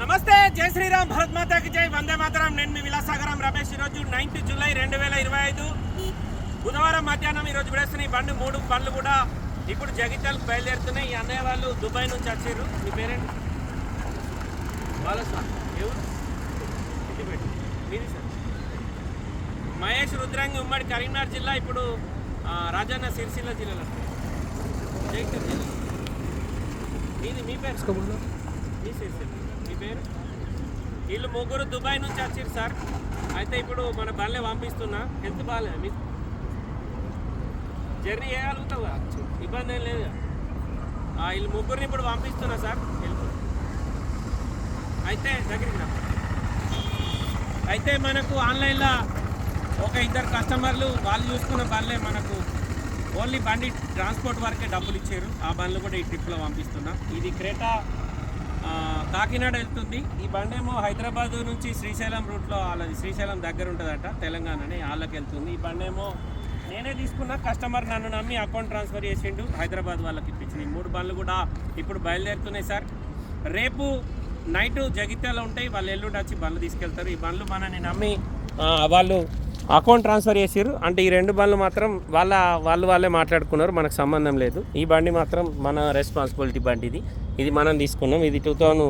నమస్తే జై శ్రీరామ్ భరత్ మాతాకి జై వందే మాతరం. నేను మీ విలాసాగరం రమేష్. ఈరోజు నైన్త్ జూలై రెండు వేల ఇరవై ఐదు. బుధవారం మధ్యాహ్నం ఈరోజు విడేస్తున్న ఈ బండి మూడు బండ్లు కూడా ఇప్పుడు జగిత్యాలకు బయలుదేరుతున్నాయి. ఈ అన్నయ్య వాళ్ళు దుబాయ్ నుంచి వచ్చారు. మీ పేరేంటి? ఎవరు మీది సార్? మహేష్ రుద్రాంగి ఉమ్మడి కరీంనగర్ జిల్లా ఇప్పుడు రాజన్న సిరిసిల్ల జిల్లాలో. జగిత్యాల జిల్లా. మీది మీ పేరు? మీ సిరిసిల్ల. మీ పేరు? వీళ్ళు ముగ్గురు దుబాయ్ నుంచి వచ్చారు సార్. అయితే ఇప్పుడు మన బండ్లే పంపిస్తున్నా. హెల్త్ బాగాలే మీ? జర్నీ చేయగలుగుతావు? కదా? ఇబ్బంది ఏం లేదు. వీళ్ళు ముగ్గురిని ఇప్పుడు పంపిస్తున్నా సార్. హెల్ప్ అయితే దగ్గరికి రా. అయితే మనకు ఆన్లైన్లో ఒక ఇద్దరు కస్టమర్లు వాళ్ళు చూసుకున్న బండ్లే మనకు ఓన్లీ బండి ట్రాన్స్పోర్ట్ వరకే డబ్బులు ఇచ్చారు. ఆ బండ్లు కూడా ఈ ట్రిప్లో పంపిస్తున్నా. ఇది క్రేటా కాకినాడ వెళ్తుంది. ఈ బండేమో హైదరాబాద్ నుంచి శ్రీశైలం రూట్లో వాళ్ళది శ్రీశైలం దగ్గర ఉంటుందట తెలంగాణని వాళ్ళకి వెళ్తుంది. ఈ బండేమో నేనే తీసుకున్న కస్టమర్ నన్ను నమ్మి అకౌంట్ ట్రాన్స్ఫర్ చేసిండు హైదరాబాద్ వాళ్ళకి ఇప్పించింది ఈ మూడు బండ్లు కూడా ఇప్పుడు బయలుదేరుతున్నాయి సార్. రేపు నైట్ జగిత్యాల ఉంటాయి వాళ్ళు ఎల్లుండి వచ్చి బండ్లు తీసుకెళ్తారు. ఈ బండ్లు మనని నమ్మి వాళ్ళు అకౌంట్ ట్రాన్స్ఫర్ చేసారు అంటే ఈ రెండు బండ్లు మాత్రం వాళ్ళ వాళ్ళు వాళ్ళే మాట్లాడుకున్నారు. మనకు సంబంధం లేదు. ఈ బండి మాత్రం మన రెస్పాన్సిబిలిటీ బండి ఇది. ఇది మనం తీసుకున్నాం. ఇది టూ థౌజండ్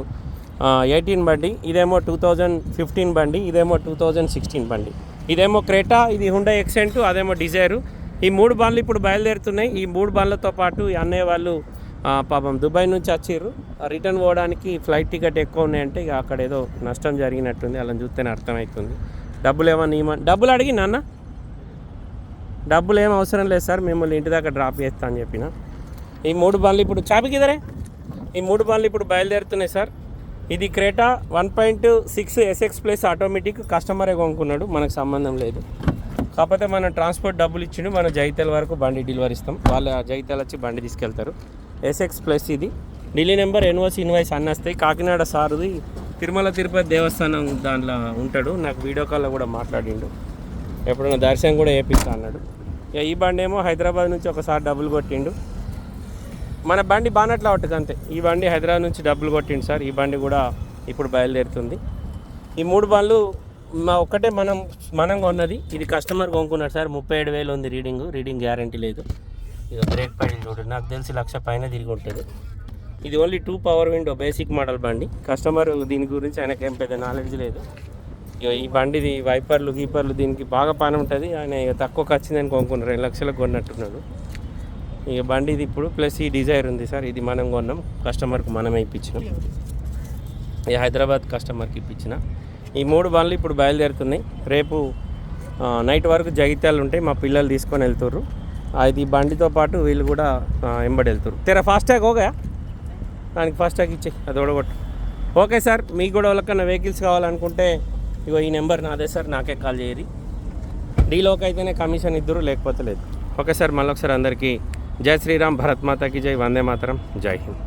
ఎయిటీన్ బండి. ఇదేమో టూ థౌజండ్ ఫిఫ్టీన్ బండి. ఇదేమో టూ థౌజండ్ సిక్స్టీన్ బండి. ఇదేమో క్రేటా ఇది హుండా ఎక్సెంట్ అదేమో డిజైరు ఈ మూడు బండ్లు ఇప్పుడు బయలుదేరుతున్నాయి. ఈ మూడు బండ్లతో పాటు అన్నయ్య వాళ్ళు పాపం దుబాయ్ నుంచి వచ్చారు రిటర్న్ పోవడానికి ఫ్లైట్ టికెట్ ఎక్కువ ఉన్నాయంటే ఇక అక్కడ ఏదో నష్టం జరిగినట్టుంది. అలా చూస్తేనే అర్థమవుతుంది. డబ్బులు ఏమన్నా ఇవ్వమని డబ్బులు అడిగి నాన్న. డబ్బులు ఏం అవసరం లేదు సార్ మిమ్మల్ని ఇంటి దాకా డ్రాప్ చేస్తా అని చెప్పిన. ఈ మూడు బండ్లు ఇప్పుడు చాపికిదరే ఈ మూడు బండ్లు ఇప్పుడు బయలుదేరుతున్నాయి సార్. ఇది Creta one point six SX plus automatic కస్టమరే కొనుక్కున్నాడు మనకు సంబంధం లేదు. కాకపోతే మనం ట్రాన్స్పోర్ట్ డబ్బులు ఇచ్చిండు మనం జైతల్ వరకు బండి డెలివరీ ఇస్తాం. వాళ్ళ జైతల్ వచ్చి బండి తీసుకెళ్తారు. ఎస్ఎక్స్ ప్లస్ ఇది. ఢిల్లీ నెంబర్ ఎన్ఓసి ఇన్వాయిస్ అన్నీ వస్తాయి. కాకినాడ సారుది తిరుమల తిరుపతి దేవస్థానం దాంట్లో ఉంటాడు. నాకు వీడియో కాల్లో కూడా మాట్లాడిండు. ఎప్పుడైనా దర్శనం కూడా వేపిస్తా అన్నాడు. ఇక ఈ బండి ఏమో హైదరాబాద్ నుంచి ఒకసారి డబ్బులు కొట్టిండు. మన బండి బానట్ల ఉంటుంది అంతే. ఈ బండి హైదరాబాద్ నుంచి డబ్బులు కొట్టిండు సార్. ఈ బండి కూడా ఇప్పుడు బయలుదేరుతుంది. ఈ మూడు బండ్లు మా ఒక్కటే మనం మనం కొన్నది. ఇది కస్టమర్ కొనుక్కున్నాడు సార్. ముప్పై ఏడు వేలు ఉంది రీడింగ్. రీడింగ్ గ్యారంటీ లేదు. ఇక బ్రేక్ పడింది చూడు. నాకు తెలిసి లక్ష పైన తిరిగి ఉంటుంది ఇది only two power window basic model బండి. కస్టమర్ దీని గురించి ఆయనకి ఏం పెద్ద నాలెడ్జ్ లేదు. ఈ బండిది వైపర్లు గీపర్లు దీనికి బాగా పని ఉంటుంది. ఆయన ఇక తక్కువకి వచ్చిందని కొనుక్కున్నారు రెండు లక్షలకు కొన్నట్టున్నాడు. ఇక బండిది ఇప్పుడు ప్లస్ ఈ డిజైర్ ఉంది సార్ ఇది మనం కొన్నాం కస్టమర్కి మనమే ఇప్పించినాం. ఈ హైదరాబాద్ కస్టమర్కి ఇప్పించిన. ఈ మూడు బండ్లు ఇప్పుడు బయలుదేరుతున్నాయి. రేపు నైట్ వరకు జగిత్యాలు ఉంటాయి మా పిల్లలు తీసుకొని వెళ్తుర్రు. అది బండితో పాటు వీళ్ళు కూడా వెంబడి వెళ్తారు తెర ఫాస్టాగ్ ఓగా దానికి ఫాస్టాగ్ ఇచ్చే అది ఓడగొట్టు ఓకే సార్ మీకు కూడా ఎవరికన్నా వెహికల్స్ కావాలనుకుంటే ఇగో ఈ నెంబర్ నాదే సార్ నాకే కాల్ చేయరి. డీలోకి అయితేనే కమిషన్ ఇద్దరు లేకపోతే లేదు. ఓకే సార్ మళ్ళీ ఒకసారి అందరికీ జై శ్రీరామ్ భరత్ మాతాకి జై వందే మాతరం జై హింద్.